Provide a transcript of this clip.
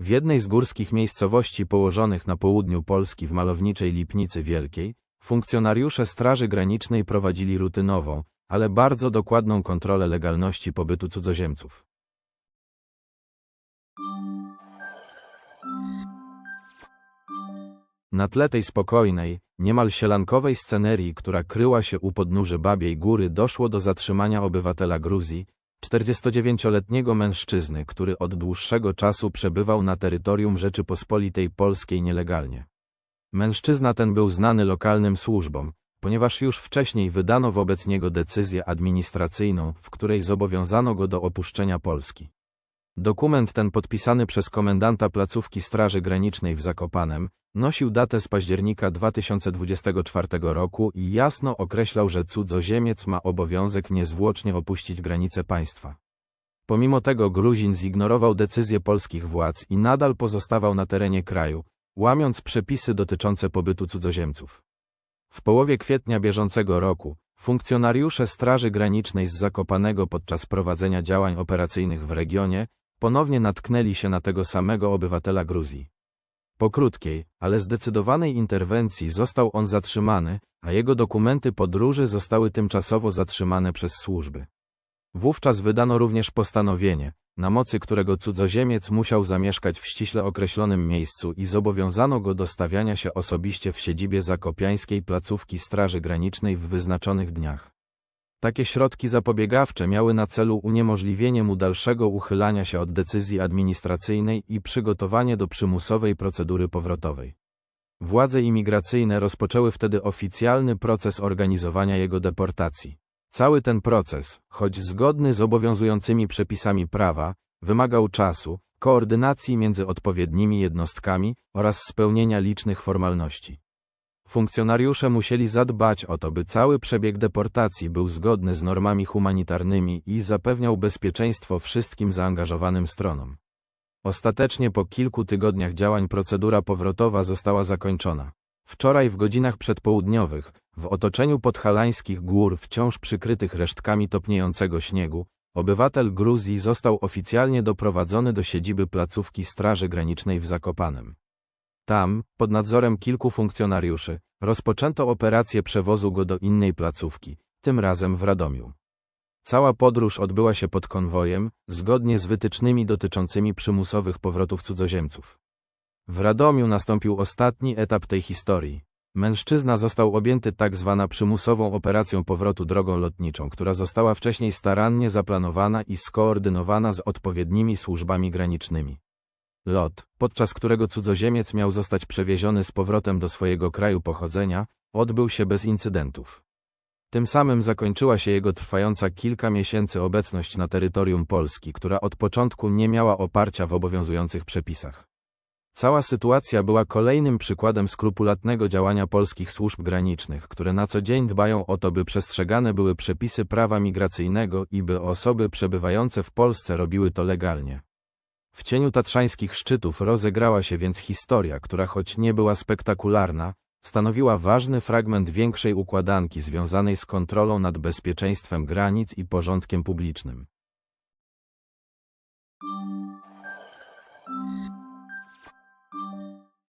W jednej z górskich miejscowości położonych na południu Polski w malowniczej Lipnicy Wielkiej, funkcjonariusze Straży Granicznej prowadzili rutynową, ale bardzo dokładną kontrolę legalności pobytu cudzoziemców. Na tle tej spokojnej, niemal sielankowej scenerii, która kryła się u podnóży Babiej Góry, doszło do zatrzymania obywatela Gruzji, 49-letniego mężczyzny, który od dłuższego czasu przebywał na terytorium Rzeczypospolitej Polskiej nielegalnie. Mężczyzna ten był znany lokalnym służbom, ponieważ już wcześniej wydano wobec niego decyzję administracyjną, w której zobowiązano go do opuszczenia Polski. Dokument ten podpisany przez komendanta placówki Straży Granicznej w Zakopanem nosił datę z października 2024 roku i jasno określał, że cudzoziemiec ma obowiązek niezwłocznie opuścić granice państwa. Pomimo tego Gruzin zignorował decyzję polskich władz i nadal pozostawał na terenie kraju, łamiąc przepisy dotyczące pobytu cudzoziemców. W połowie kwietnia bieżącego roku funkcjonariusze Straży Granicznej z Zakopanego podczas prowadzenia działań operacyjnych w regionie ponownie natknęli się na tego samego obywatela Gruzji. Po krótkiej, ale zdecydowanej interwencji został on zatrzymany, a jego dokumenty podróży zostały tymczasowo zatrzymane przez służby. Wówczas wydano również postanowienie, na mocy którego cudzoziemiec musiał zamieszkać w ściśle określonym miejscu i zobowiązano go do stawiania się osobiście w siedzibie zakopiańskiej placówki Straży Granicznej w wyznaczonych dniach. Takie środki zapobiegawcze miały na celu uniemożliwienie mu dalszego uchylania się od decyzji administracyjnej i przygotowanie do przymusowej procedury powrotowej. Władze imigracyjne rozpoczęły wtedy oficjalny proces organizowania jego deportacji. Cały ten proces, choć zgodny z obowiązującymi przepisami prawa, wymagał czasu, koordynacji między odpowiednimi jednostkami oraz spełnienia licznych formalności. Funkcjonariusze musieli zadbać o to, by cały przebieg deportacji był zgodny z normami humanitarnymi i zapewniał bezpieczeństwo wszystkim zaangażowanym stronom. Ostatecznie po kilku tygodniach działań procedura powrotowa została zakończona. Wczoraj w godzinach przedpołudniowych, w otoczeniu podhalańskich gór wciąż przykrytych resztkami topniejącego śniegu, obywatel Gruzji został oficjalnie doprowadzony do siedziby placówki Straży Granicznej w Zakopanem. Tam, pod nadzorem kilku funkcjonariuszy, rozpoczęto operację przewozu go do innej placówki, tym razem w Radomiu. Cała podróż odbyła się pod konwojem, zgodnie z wytycznymi dotyczącymi przymusowych powrotów cudzoziemców. W Radomiu nastąpił ostatni etap tej historii. Mężczyzna został objęty tak zwana przymusową operacją powrotu drogą lotniczą, która została wcześniej starannie zaplanowana i skoordynowana z odpowiednimi służbami granicznymi. Lot, podczas którego cudzoziemiec miał zostać przewieziony z powrotem do swojego kraju pochodzenia, odbył się bez incydentów. Tym samym zakończyła się jego trwająca kilka miesięcy obecność na terytorium Polski, która od początku nie miała oparcia w obowiązujących przepisach. Cała sytuacja była kolejnym przykładem skrupulatnego działania polskich służb granicznych, które na co dzień dbają o to, by przestrzegane były przepisy prawa migracyjnego i by osoby przebywające w Polsce robiły to legalnie. W cieniu tatrzańskich szczytów rozegrała się więc historia, która choć nie była spektakularna, stanowiła ważny fragment większej układanki związanej z kontrolą nad bezpieczeństwem granic i porządkiem publicznym.